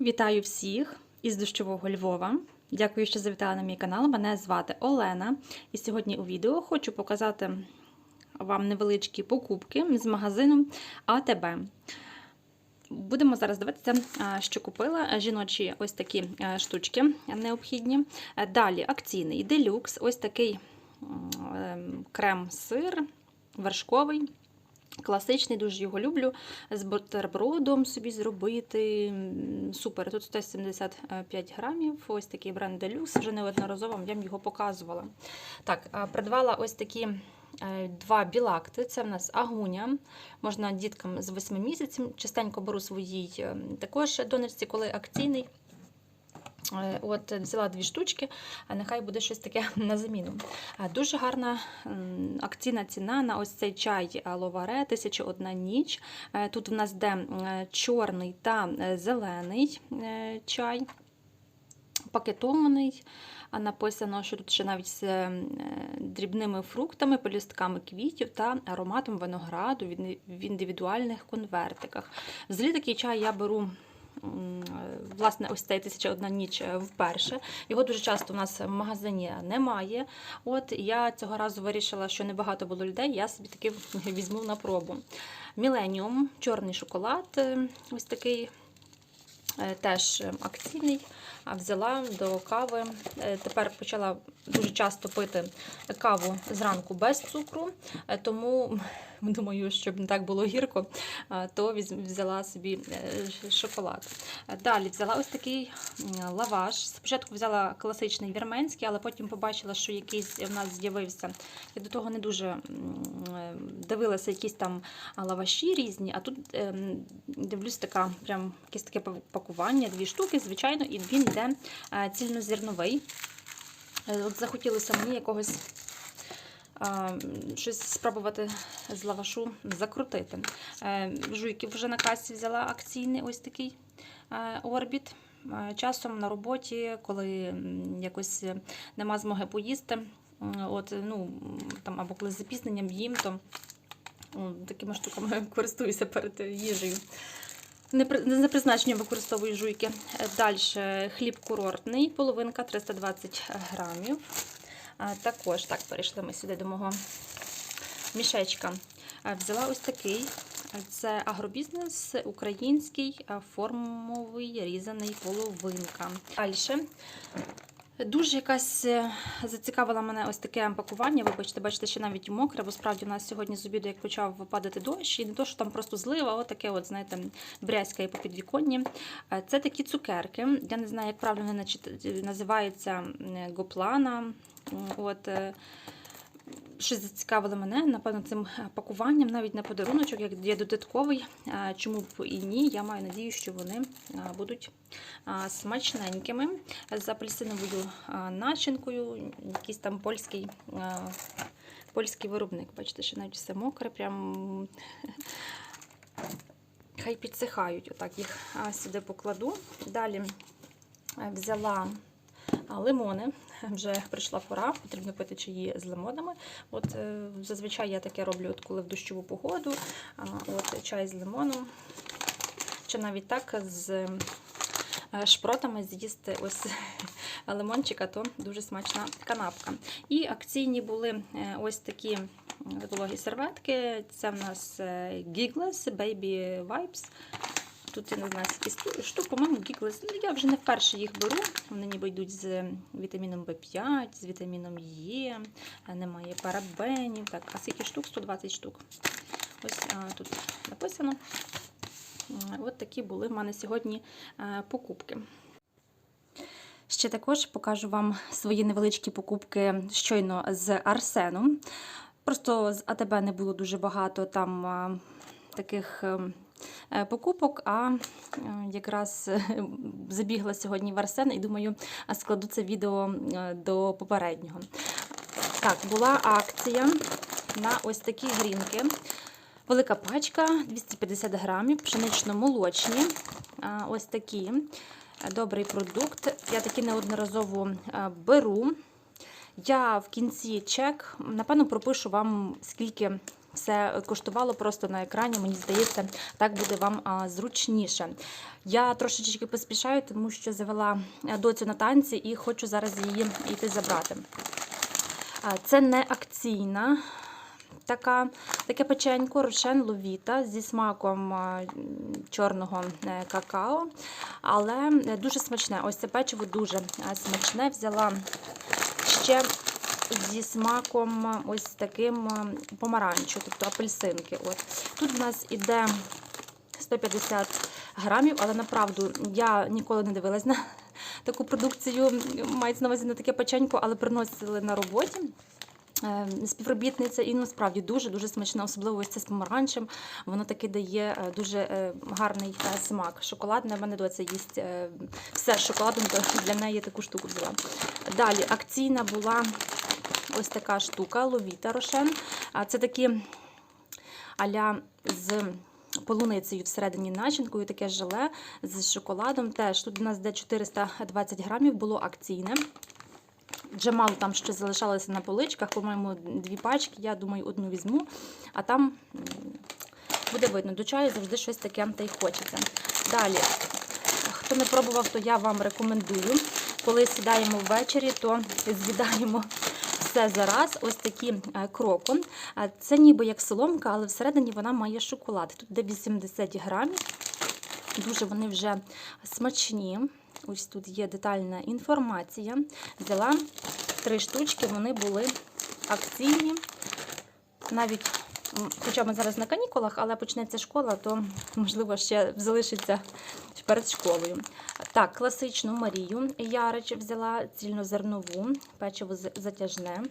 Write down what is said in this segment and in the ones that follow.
Вітаю всіх із дощового Львова. Дякую, що завітали на мій канал. Мене звати Олена. І сьогодні у відео хочу показати вам невеличкі покупки з магазину АТБ. Будемо зараз дивитися, що купила. Жіночі ось такі штучки необхідні. Е, Далі акційний делюкс, ось такий ем, крем-сир вершковий. Класичний, дуже його люблю. З бутербродом собі зробити. Супер. Тут 175 грамів. Ось такий бренд Deluxe. Вже неодноразово я вам його показувала. Так, придбала ось такі е, два білакти. Це в нас агуня. Можна діткам з 8 місяців. Частенько беру своїй е, також донечці, коли акційний. Е, От взяла дві штучки, а нехай буде щось таке на заміну. Е, Дуже гарна акційна ціна на ось цей чай ловаре 1001 ніч. Е, Тут в нас йде е, чорний та е, зелений е, чай, пакетований. А написано, що тут ще навіть з е, дрібними фруктами, пелюстками квітів та ароматом винограду в індивідуальних конвертиках. Взагалі такий чай я беру власне, ось цей тисяча одна ніч е, вперше. Його дуже часто в нас в магазині немає. От я цього разу вирішила, що небагато було людей, я собі таки візьму на пробу. Міленіум, чорний шоколад, е, ось такий. е, Теж акційний, а взяла до кави. Тепер почала дуже часто пити каву зранку без цукру, тому думаю, щоб не так було гірко, то взяла собі е, шоколад. Далі взяла ось такий лаваш. Спочатку взяла класичний вірменський, але потім побачила, що якийсь в нас з'явився. Я до того не дуже е, дивилася якісь там лаваші різні, а тут ем, дивлюсь така, прям якесь таке пакування, дві штуки, звичайно, і він йде е, цільнозерновий. От захотілося мені якогось щось спробувати з лавашу закрутити. Е, Жуйки вже на касі взяла акційний ось такий е, орбіт. Е, Часом на роботі, коли якось нема змоги поїсти, от, ну, там, або коли з запізненням їм, то такими штуками користуюся перед їжею. Не за призначенням використовую жуйки. Далі хліб курортний, половинка 320 грамів. Також так, перейшли ми сюди до мого мішечка. Взяла ось такий. Це агробізнес український формовий різаний половинка. Далі. Дуже якась е, зацікавила мене ось таке пакування. Вибачте, бачите, ще навіть мокре, бо справді у нас сьогодні з обіду, як почав падати дощ, і не то, що там просто злива, а от знаєте, брязкає по підвіконні. Е, Це такі цукерки. Я не знаю, як правильно вони називаються гоплана. От, е, Щось зацікавило мене, напевно, цим пакуванням, навіть на подаруночок, як є додатковий. Чому б і ні? Я маю надію, що вони будуть смачненькими з апельсиновою начинкою, якийсь там польський, польський виробник. Бачите, що навіть все мокре, прям хай підсихають. Отак їх сюди покладу. Далі е, взяла лимони. Вже прийшла пора, потрібно пити чаї з лимонами. От е, зазвичай я таке роблю, от коли в дощову погоду. От чай з лимоном. Чи навіть так з е, шпротами з'їсти ось лимончика, то дуже смачна канапка. І акційні були е, ось такі вологі серветки. Це в нас Giggles Baby Wipes. Тут я не знаю, скільки штук, по-моєму, Giggles. Ну, Я вже не вперше їх беру. Вони ніби йдуть з вітаміном В5, з вітаміном Е, немає парабенів. Так, а скільки штук? 120 штук. Ось а, тут написано. От такі були в мене сьогодні е, покупки. Ще також покажу вам свої невеличкі покупки щойно з Арсеном. Просто з АТБ не було дуже багато там таких ем, покупок, а е, якраз е, забігла сьогодні в Арсен і думаю, складу це відео е, до попереднього. Так, була акція на ось такі грінки. Велика пачка 250 грамів, пшенично-молочні. Ось такі. Добрий продукт. Я такі неодноразово е, беру. Я в кінці чек, напевно, пропишу вам, скільки все коштувало просто на екрані. Мені здається, так буде вам зручніше. Я трошечки поспішаю, тому що завела е, доцю на танці і хочу зараз її йти забрати. Це не акційна. Така, таке печенько рошен ловіта зі смаком чорного е, какао, але е, дуже смачне. Ось це печиво дуже смачне. Взяла ще зі смаком ось таким е, помаранчу, тобто апельсинки. От. Тут в нас іде 150 грамів, але направду я ніколи не дивилась на таку продукцію, мається на увазі на таке печенько, але приносили на роботі. Е, Співробітниця і насправді дуже-дуже смачна, особливо ось це з помаранчем. Воно таки дає е, дуже гарний смак. Шоколадне в мене доця їсть все з шоколадом, для неї таку штуку взяла. Далі акційна була ось така штука Ловіта Рошен. Це такі аля з полуницею всередині начинкою, таке желе з шоколадом. Теж тут у нас де 420 грамів було акційне. Джамал там ще залишалося на поличках, по-моєму, дві пачки. Я думаю, одну візьму, а там буде видно. До чаю завжди щось таке та й хочеться. Далі, хто не пробував, то я вам рекомендую. Коли сідаємо ввечері, то з'їдаємо все зараз. Ось такі кроком. Це ніби як соломка, але всередині вона має шоколад. Тут де 80 грамів. Дуже вони вже смачні. Ось тут є детальна інформація. Взяла три штучки, вони були акційні. Навіть, хоча ми зараз на канікулах, але почнеться школа, то можливо ще залишиться перед школою. Так, класичну Марію Ярич взяла цільнозернову, печиво затяжне.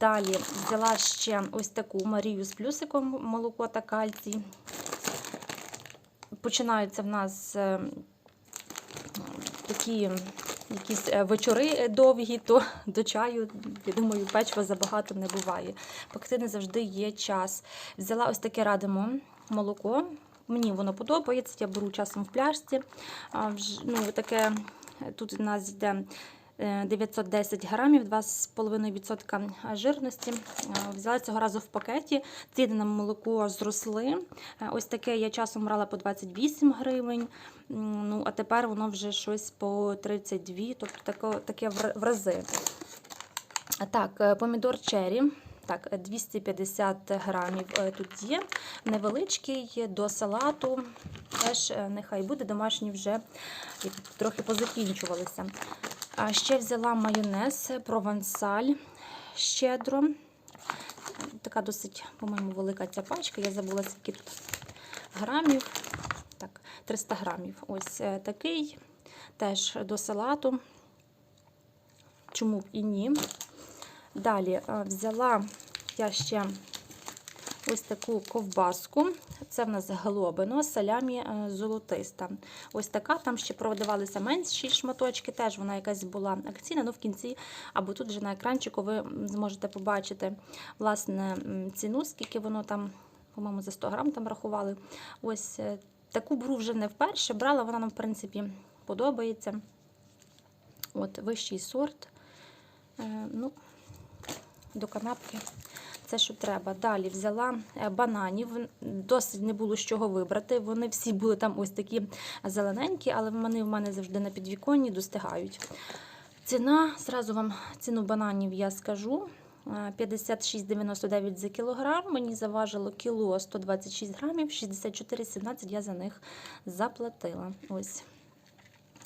Далі взяла ще ось таку Марію з плюсиком, молоко та кальцій. Починаються в нас е, такі якісь е, вечори довгі, то до чаю, я думаю, печива забагато не буває. Пекти не завжди є час. Взяла ось таке радимо молоко. Мені воно подобається, я беру часом в пляшці. Ну, таке, е, тут у нас йде е, 910 грамів, 2,5% жирності. Взяла цього разу в пакеті. Ціни на молоко зросли. Е, Ось таке я часом брала по 28 гривень. Ну, а тепер воно вже щось по 32, тобто таке, таке в рази. Так, е, помідор черрі. Так, е, 250 грамів е, тут є. Невеличкий до салату. Теж е, нехай буде, домашні вже трохи позакінчувалися. Ще взяла майонез провансаль щедро. Така досить, по-моєму, велика ця пачка. Я забула, скільки тут грамів. Так, 300 грамів. Ось е, такий. Теж до салату. Чому б і ні? Далі е, взяла я ще ось таку ковбаску. Це в нас глобино, салямі е, золотиста. Ось така, там ще продавалися менші шматочки, теж вона якась була акційна, ну в кінці, або тут вже на екранчику ви зможете побачити власне ціну, скільки воно там, по-моєму, за 100 грам там рахували. Ось е, таку беру вже не вперше. Брала, вона нам, в принципі, подобається. От, вищий сорт. Е, ну, до канапки. Це що треба. Далі взяла е, бананів. Досить не було з чого вибрати. Вони всі були там ось такі зелененькі, але вони в мене завжди на підвіконні достигають. Ціна, зразу вам ціну бананів я скажу. Е, 56,99 за кілограм. Мені заважило кіло 126 грамів, 64,17 я за них заплатила. Ось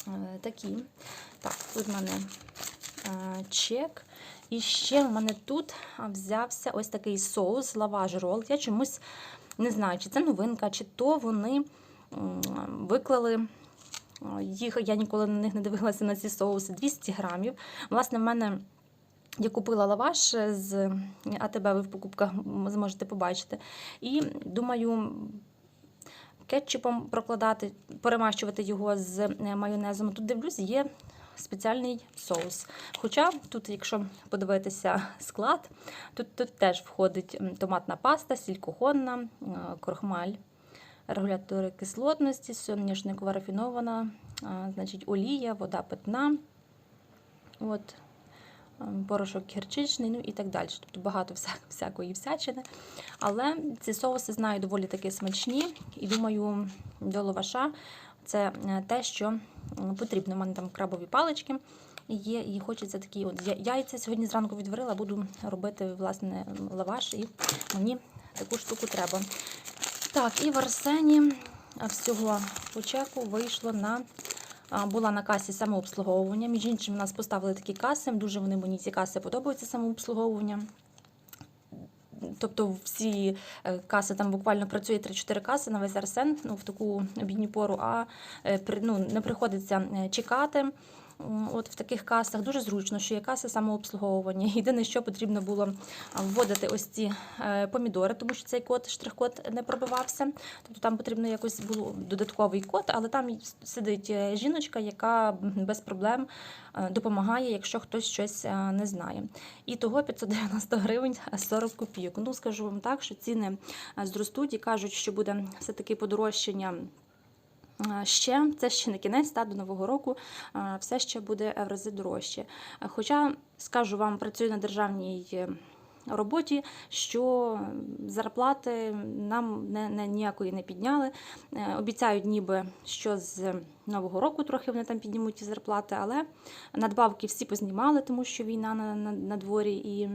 е, такі. Так, тут в мене е, чек. І ще в мене тут взявся ось такий соус, лаваш рол. Я чомусь не знаю, чи це новинка, чи то вони виклали їх. Я ніколи на них не дивилася на ці соуси 200 грамів. Власне, в мене. Я купила лаваш з АТБ, ви в покупках зможете побачити. І думаю, кетчупом прокладати, перемащувати його з е, майонезом. Тут дивлюсь, є спеціальний соус. Хоча тут, якщо подивитися склад, тут, тут теж входить томатна паста, сіль кухонна, е, крохмаль, регулятори кислотності, соняшникова рафінована, значить, олія, вода питна. От. порошок гірчичний, ну і так далі. Тобто багато вся- всякої всячини. Але ці соуси знаю доволі таки смачні, і думаю, до лаваша це е, те, що потрібно. У мене там крабові палички є, і хочеться такі от яйця сьогодні зранку відварила, буду робити власне лаваш, і мені таку штуку треба. Так, і в Арсені всього по чеку вийшло на. Була на касі самообслуговування. Між іншим, нас поставили такі каси. Дуже вони мені ці каси подобаються самообслуговування. Тобто всі е, каси там буквально працює 3-4 каси на весь Арсен ну, в таку обідню пору, а е, ну, не приходиться е, чекати. От в таких касах дуже зручно, що є каси самообслуговування. Єдине, що потрібно було вводити ось ці е, помідори, тому що цей код, штрих-код не пробивався. Тобто там потрібно якось було додатковий код, але там сидить е, жіночка, яка без проблем е, допомагає, якщо хтось щось не знає. І того 590 гривень 40 копійок. Ну, скажу вам так, що ціни зростуть і кажуть, що буде все-таки подорожчання. Е, Ще це ще не кінець, та до нового року е, все ще буде в рази дорожче. Е, Хоча скажу вам, працюю на державній роботі, що зарплати нам не, не ніякої не підняли. Обіцяють, ніби що з нового року трохи вони там піднімуть ті зарплати, але надбавки всі познімали, тому що війна на, на, на дворі, і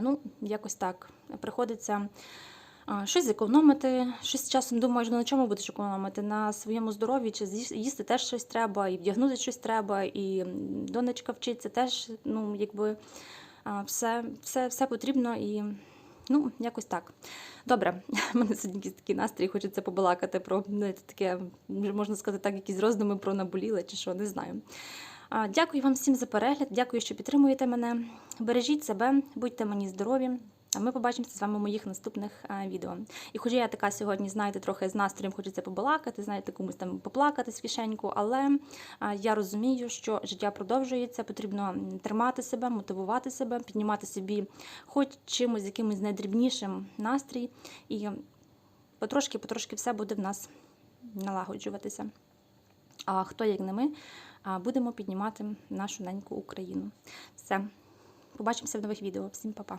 ну, якось так приходиться. Щось зекономити, щось часом думаєш, ну на чому будеш економити? На своєму здоров'ї чи їсти теж щось треба, і вдягнути щось треба, і донечка вчиться теж, ну, якби все, все, все потрібно і ну, якось так. Добре, в мене сьогодні такий настрій, хочеться побалакати про знаєте, таке, можна сказати так, якісь роздуми про наболіле чи що, не знаю. Дякую вам всім за перегляд, дякую, що підтримуєте мене. Бережіть себе, будьте мені здорові. А ми побачимося з вами в моїх наступних відео. І хоча я така сьогодні, знаєте, трохи з настроєм хочеться побалакати, знаєте, комусь там поплакати свішеньку, але я розумію, що життя продовжується, потрібно тримати себе, мотивувати себе, піднімати собі хоч чимось, якимось найдрібнішим настрій, і потрошки-потрошки все буде в нас налагоджуватися. А хто як не ми, будемо піднімати нашу неньку Україну. Все, побачимося в нових відео. Всім па-па.